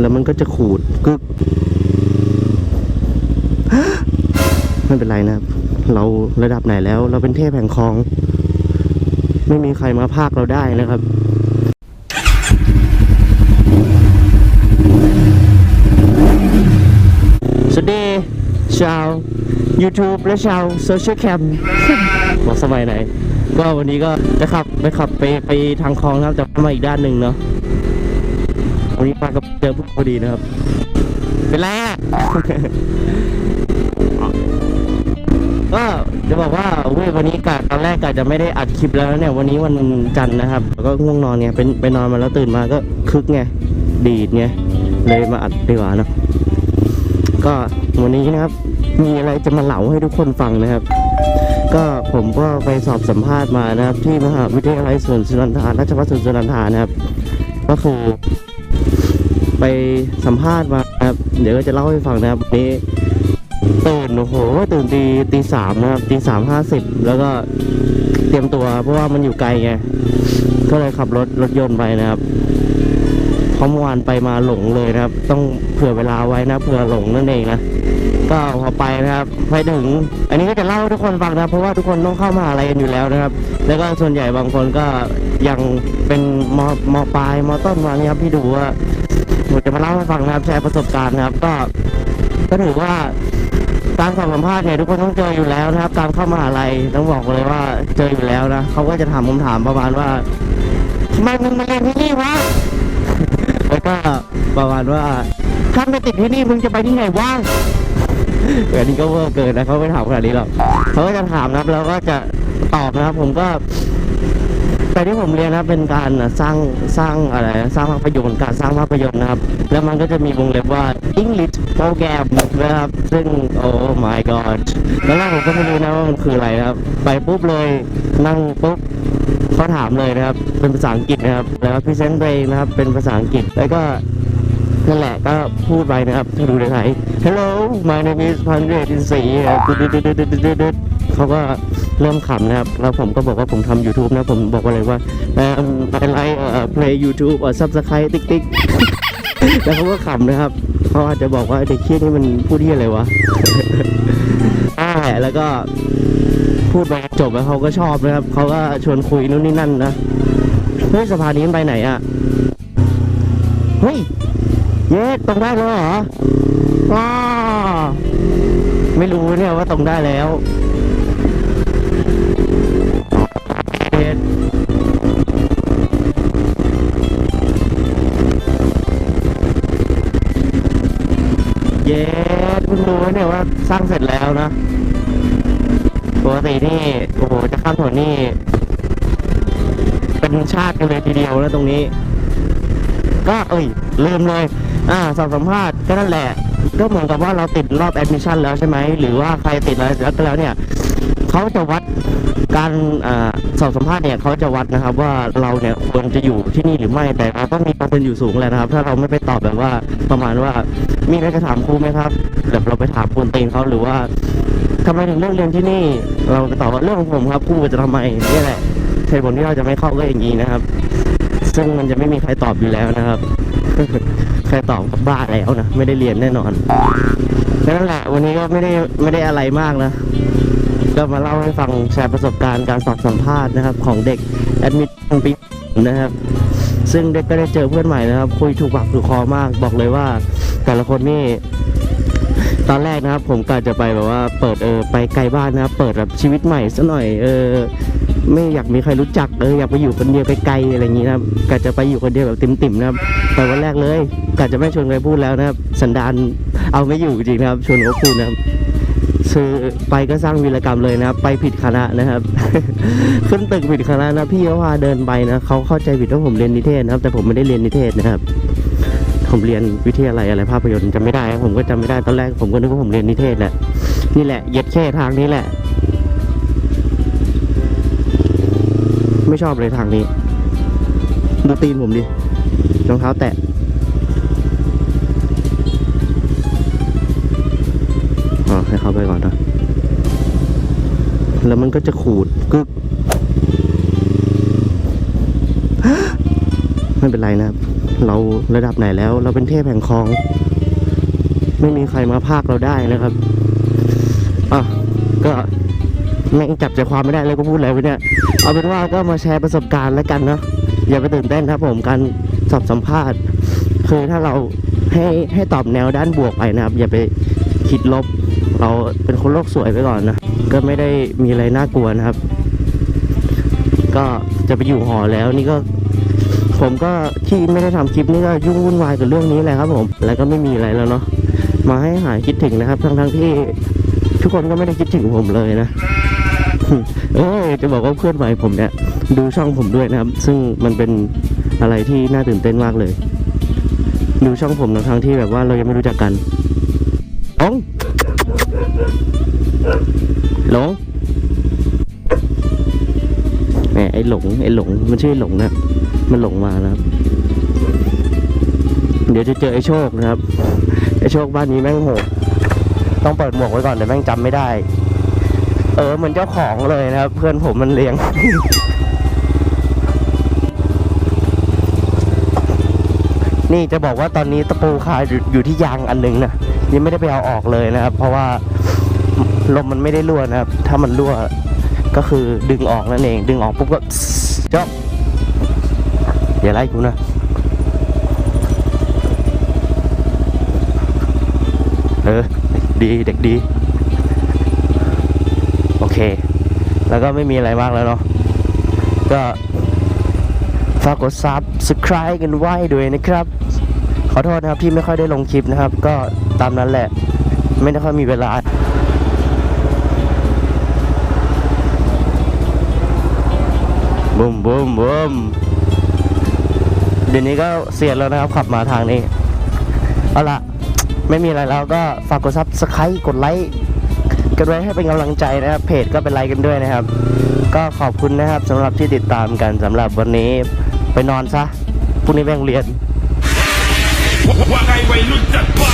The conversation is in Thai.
แล้วมันก็จะขูดกึกไม่เป็นไรนะครับ เราระดับไหนแล้ว เราเป็นเทพแห่งคลอง ไม่มีใครมาพากเราได้นะครับสวัสดีชาว YouTube และชาวโซเชียลแคมบอกสมัยไหน ก็วันนี้ก็จะขับไปขับไปไปทางคลองนะครับแต่มาอีกด้านหนึ่งเนาะ วันนี้มากับเจอพวกพอดีนะครับ เป็นไรอะก็จะบอกว่าเว้ยวันนี้กะตอนแรกกะจะไม่ได้อัดคลิปแล้วเนี่ย วันนี้วันจันทร์นะครับแล้วก็ง่วงนอนไงเป็นไปนอนมาแล้วตื่นมาก็คึกไงดีดไงเลยมาอัดดีกว่าเนาะก็วันนี้นะครับ มีอะไรจะมาเล่าให้ทุกคนฟังนะครับ ก็ผมก็ไปสอบสัมภาษณ์มานะครับ ที่มหาวิทยาลัยสวนสุนันทาราชภัฏสวนสุนันทานะครับ ก็คือ ไปสัมภาษณ์มาครับเดี๋ยวก็จะเล่าให้ฟังนะครับวันนี้ตื่นโอ้โหตื่นตีตีสามนะครับตีสามห้าสิบแล้วก็เตรียมตัวเพราะว่ามันอยู่ไกลไงก็เลยขับรถรถยนต์ไปนะครับเพราะเมื่อวานไปมาหลงเลยนะครับ ต้องเผื่อเวลาไว้นะเผื่อหลงนั่นเองนะก็พอไปนะครับไปถึง อันนี้ก็จะเล่าให้ทุกคนฟังนะเพราะว่าทุกคนต้องเข้ามาอะไรกันอยู่แล้วนะครับ แล้วก็ส่วนใหญ่บางคนก็ อยังเป็นมมปลายมต้นมาเนี่ยครับที่ดูว่าผมจะมาเล่าให้ฟังนะครับแชร์ประสบการณ์นะครับ ก็ก็ถือว่าการสอบสัมภาษณ์เนี่ยทุกคนต้องเจออยู่แล้วนะครับ การเข้ามหาลัยต้องบอกเลยว่าเจออยู่แล้วนะเขาก็จะถามคำถามประมาณว่าทำไมมึงมาเรียนที่นี่วะแล้วก็ประมาณว่าถ้าไม่ติดที่นี่มึงจะไปที่ไหนว่างอันนี้ก็เวอร์เกินนะเขาไม่ถามขนาดนี้หรอกเขาก็จะถามนะครับแล้วก็จะตอบนะครับ ผมก็ แต่ที่ผมเรียนนะครับเป็นการสร้างสร้างอะไรสร้างภาพยนตร์การสร้างภาพยนตร์นะครับ แล้วมันก็จะมีวงเล็บว่า English Program นะครับซึ่งโอ้ my god แล้วแรกผมก็ไม่รู้นะว่ามันคืออะไรนะครับ ไปปุ๊บเลยนั่งปุ๊บเขาถามเลยนะครับ เป็นภาษาอังกฤษนะครับ แล้ว present ตัวเองนะครับ เป็นภาษาอังกฤษ แล้วก็นั่นแหละก็พูดไปนะครับถ้าดูในไทย Hello my name is พันเดชอินศรีเขาก็ เริ่มขำนะครับ แล้วผมก็บอกว่าผมทำ YouTube นะ ผมบอกว่าอะไรว่าอ่อ I like เอ่อ play YouTube or subscribe ติ๊กติ๊กแล้วเขาก็ขำนะครับเขาอาจจะบอกว่าเด็กเคี้ยนี่มันพูดที่อะไรวะอ่าแล้วก็พูดไปจบแล้วเขาก็ชอบนะครับเขาก็ชวนคุยนู่นนี่นั่นนะเฮ้ยสะพานนี้ไปไหนอะเฮ้ยเย้ตรงได้แล้วเหรอว้าไม่รู้เนี่ยว่าตรงได้แล้ว ไว้เนี่ยว่าสร้างเสร็จแล้วนะปกตินี่โอ้โหจะข้ามถนนนี่ เป็นชาติกันเลยทีเดียวแล้วตรงนี้ ก็เอ้ยลืมเลย อ่าสอบสัมภาษณ์ก็นั่นแหละ ก็เหมือนกับว่าเราติดรอบแอดมิชชั่นแล้วใช่ไหมหรือว่าใครติดอะไรแล้วก็แล้วเนี่ยเขาจะวัด การอสอบสัมภาษณ์เนี่ยเขาจะวัดนะครับว่าเราเนี่ยควรจะอยู่ที่นี่หรือไม่แต่เราต้องมีเปอร์เซ็นต์อยู่สูงแหล้วนะครับ ถ้าเราไม่ไปตอบแบบว่าประมาณว่ามีอะไรจะถามครูไหมครับแบบเราไปถามครูตีนเขาหรือว่าทำไมถึงเลือกเรียนที่นี่ เราไปตอบว่าเรื่องของผมครับครูจะทำไมนี่แหละเหตุผลที่เราจะไม่เข้าก็อย่างนี้นะครับ ซึ่งมันจะไม่มีใครตอบอยู่แล้วนะครับใครตอบก็บ้าแล้วนะไม่ได้เรียนแน่นอนนั่นแหละวันนี้ก็ไม่ได้ไม่ได้อะไรมากนะ ก็มาเล่าให้ฟังแชร์ประสบการณ์การสอบสัมภาษณ์นะครับ ของเด็กแอดมิดปีนะครับ ซึ่งเด็กก็ได้เจอเพื่อนใหม่นะครับ คุยถูกปากถูกคอมาก บอกเลยว่า แต่ละคนนี่ตอนแรกนะครับ ผมกะจะไปแบบว่าเปิดเออไปไกลบ้านนะครับ เปิดแบบชีวิตใหม่ซะหน่อยเออไม่อยากมีใครรู้จักเอออยากไปอยู่คนเดียวไกลๆอะไรอย่างนี้นะครับกะจะไปอยู่คนเดียวแบบติ่มๆนะครับแต่วันแรกเลยกะจะไม่ชวนใครพูดแล้วนะครับ สันดานเอาไม่อยู่จริงนะครับชวนเขาพูดนะครับ คือไปก็สร้างวีรกรรมเลยนะครับ ไปผิดคณะนะครับ ขึ้นตึกผิดคณะนะพี่เขาพาเดินไปนะเขาเข้าใจผิดว่าผมเรียนนิเทศนะครับ แต่ผมไม่ได้เรียนนิเทศนะครับ ผมเรียนวิทยาลัยอะไรภาพยนตร์จำไม่ได้ ผมก็จำไม่ได้ตอนแรกผมก็นึกว่าผมเรียนนิเทศแหละนี่แหละเย็ดแค่ทางนี้แหละ ไม่ชอบเลยทางนี้ดูตีนผมดิรองเท้าแตะ แล้วมันก็จะขูดกึกไม่เป็นไรนะครับ เราระดับไหนแล้ว เราเป็นเทพแห่งคลอง ไม่มีใครมาพากเราได้นะครับอะก็แม่งจับใจความไม่ได้เลยก็พูดอะไรไปเนี่ย เอาเป็นว่าก็มาแชร์ประสบการณ์แล้วกันเนาะอย่าไปตื่นเต้นครับผมการสอบสัมภาษณ์ คือถ้าเราให้ให้ตอบแนวด้านบวกไปนะครับ อย่าไปคิดลบ เราเป็นคนโลกสวยไปก่อนนะ ก็ไม่ได้มีอะไรน่ากลัวนะครับ ก็จะไปอยู่หอแล้วนี่ก็ผมก็ที่ไม่ได้ทำคลิปนี่ก็ยุ่งวุ่นวายกับเรื่องนี้แหละครับ ผม แล้วก็ไม่มีอะไรแล้วเนาะมาให้หายคิดถึงนะครับ ทั้งทั้งๆที่ทุกคนก็ไม่ได้คิดถึงผมเลยนะเอ้จะบอกว่าเพื่อนใหม่ผมเนี่ยดูช่องผมด้วยนะครับ ซึ่งมันเป็นอะไรที่น่าตื่นเต้นมากเลย ดูช่องผมทั้งทั้งๆที่แบบว่าเรายังไม่รู้จักกันหลง หลงแหมไอ้หลงไอ้หลงมันชื่อหลงนะมันหลงมานะครับ เดี๋ยวจะเจอไอ้โชคนะครับ ไอ้โชคบ้านนี้แม่งโหดต้องเปิดหมวกไว้ก่อนเดี๋ยวแม่งจำไม่ได้ เออเหมือนเจ้าของเลยนะครับ เพื่อนผมมันเลี้ยงนี่จะบอกว่าตอนนี้ตะปูคาอยู่อยู่ที่ยางอันหนึงนะยังไม่ได้ไปเอาออกเลยนะครับ เพราะว่า ลมมันไม่ได้รั่วนะครับ ถ้ามันรั่วก็คือดึงออกนั่นเอง ดึงออกปุ๊บก็จบอย่าไล่กูนะเออดีเด็กดี โอเค แล้วก็ไม่มีอะไรมากแล้วเนาะก็ฝากกด subscribe กันไว้ด้วยนะครับ ขอโทษนะครับที่ไม่ค่อยได้ลงคลิปนะครับ ก็ตามนั้นแหละ ไม่ได้ค่อยมีเวลา บุ้มบุ้มบุ้มเดี๋ยวนี้ก็เสียแล้วนะครับ ขับมาทางนี้ เอาละไม่มีอะไรแล้วก็ฝากกด subscribe กดไลค์กันไว้ให้เป็นกำลังใจนะครับ เพจก็เป็นไลค์กันด้วยนะครับ ก็ขอบคุณนะครับสำหรับที่ติดตามกันสำหรับวันนี้ไปนอนซะพรุ่งนี้แม่งเรียนว่าไงวัยรุ่นจัดบ้านบ้านบ้าน